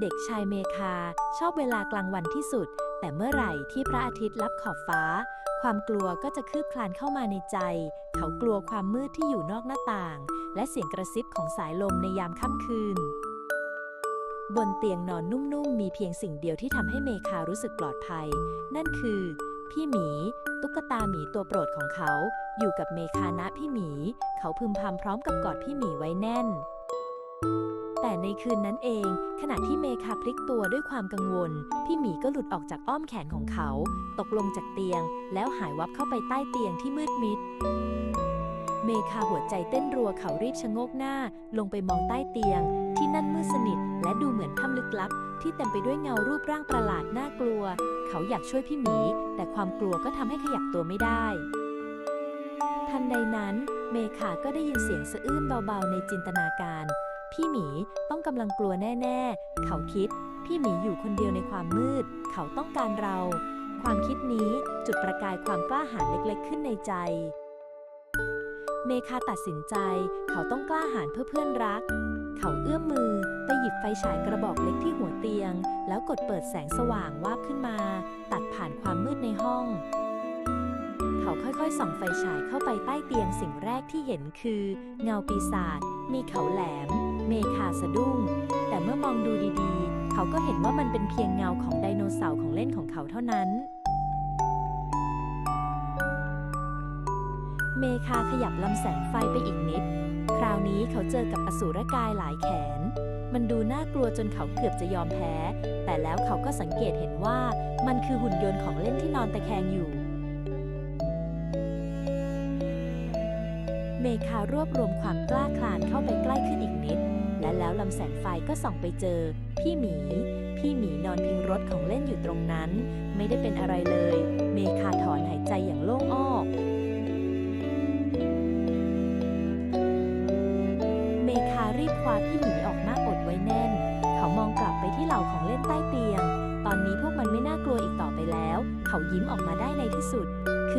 เด็กชายเมคา ชอบเวลากลางวันที่สุด แต่เมื่อไหร่ที่พระอาทิตย์ลับขอบฟ้า ความกลัวก็จะคืบคลานเข้ามาในใจ เขากลัวความมืดที่อยู่นอกหน้าต่าง และเสียงกระซิบของสายลมในยามค่ำคืน บนเตียงนอนนุ่มๆ มีเพียงสิ่งเดียวที่ทำให้เมคารู้สึกปลอดภัย นั่นคือ พี่หมี ตุ๊กตาหมีตัวโปรดของเขา อยู่กับเมคานะพี่หมี เขาพึมพำพร้อมกับกอดพี่หมีไว้แน่น แต่ในคืนนั้นเอง ขณะที่เมคาพลิกตัวด้วยความกังวล พี่หมีก็หลุดออกจากอ้อมแขนของเขา ตกลงจากเตียง แล้วหายวับเข้าไปใต้เตียงที่มืดมิด เมคาหัวใจเต้นรัวเขารีบชะโงกหน้า ลงไปมองใต้เตียง ที่นั่นมืดสนิท และดูเหมือนถ้ำลึกลับ ที่เต็มไปด้วยเงารูปร่างประหลาดน่ากลัว เขาอยากช่วยพี่หมี แต่ความกลัวก็ทำให้ขยับตัวไม่ได้ทันใดนั้น เมคาก็ได้ยินเสียงสะอื้นเบาๆในจินตนาการ พี่หมีต้องกำลังกลัวแน่ ๆ เขาคิด พี่หมีอยู่คนเดียวในความมืด เขาต้องการเรา ความคิดนี้จุดประกายความกล้าหาญเล็กๆ ขึ้นในใจ เมคาตัดสินใจ เขาต้องกล้าหาญเพื่อเพื่อนรัก เขาเอื้อมมือไปหยิบไฟฉายกระบอกเล็กที่หัวเตียง แล้วกดเปิดแสงสว่างวาบขึ้นมา ตัดผ่านความมืดในห้อง เขาค่อยๆ ส่องไฟฉายเข้าไปใต้เตียงสิ่งแรกที่เห็นคือ เงาปีศาจ มีเขาแหลม เมคาสะดุ้ง แต่เมื่อมองดูดีๆ เขาก็เห็นว่ามันเป็นเพียงเงาของไดโนเสาร์ของเล่นของเขาเท่านั้น เมคาขยับลำแสงไฟไปอีกนิด คราวนี้เขาเจอกับอสูรกายหลายแขน มันดูน่ากลัวจนเขาเกือบจะยอมแพ้ แต่แล้วเขาก็สังเกตเห็นว่ามันคือหุ่นยนต์ของเล่นที่นอนตะแคงอยู่ เมคารวบรวมความกล้าคลานเข้าไปใกล้ขึ้นอีกนิด และแล้วลำแสงไฟก็ส่องไปเจอ พี่หมี พี่หมีนอนพิงรถของเล่นอยู่ตรงนั้น ไม่ได้เป็นอะไรเลย เมคาถอนหายใจอย่างโล่งอ้อเมคารีบคว้าพี่หมีออกมาอดไว้แน่น เขามองกลับไปที่เหล่าของเล่นใต้เตียง ตอนนี้พวกมันไม่น่ากลัวอีกต่อไปแล้ว เขายิ้มออกมาได้ในที่สุด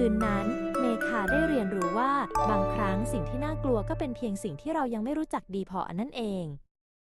คืนนั้น เมคาได้เรียนรู้ว่า บางครั้งสิ่งที่น่ากลัวก็เป็นเพียงสิ่งที่เรายังไม่รู้จักดีพออันนั่นเอง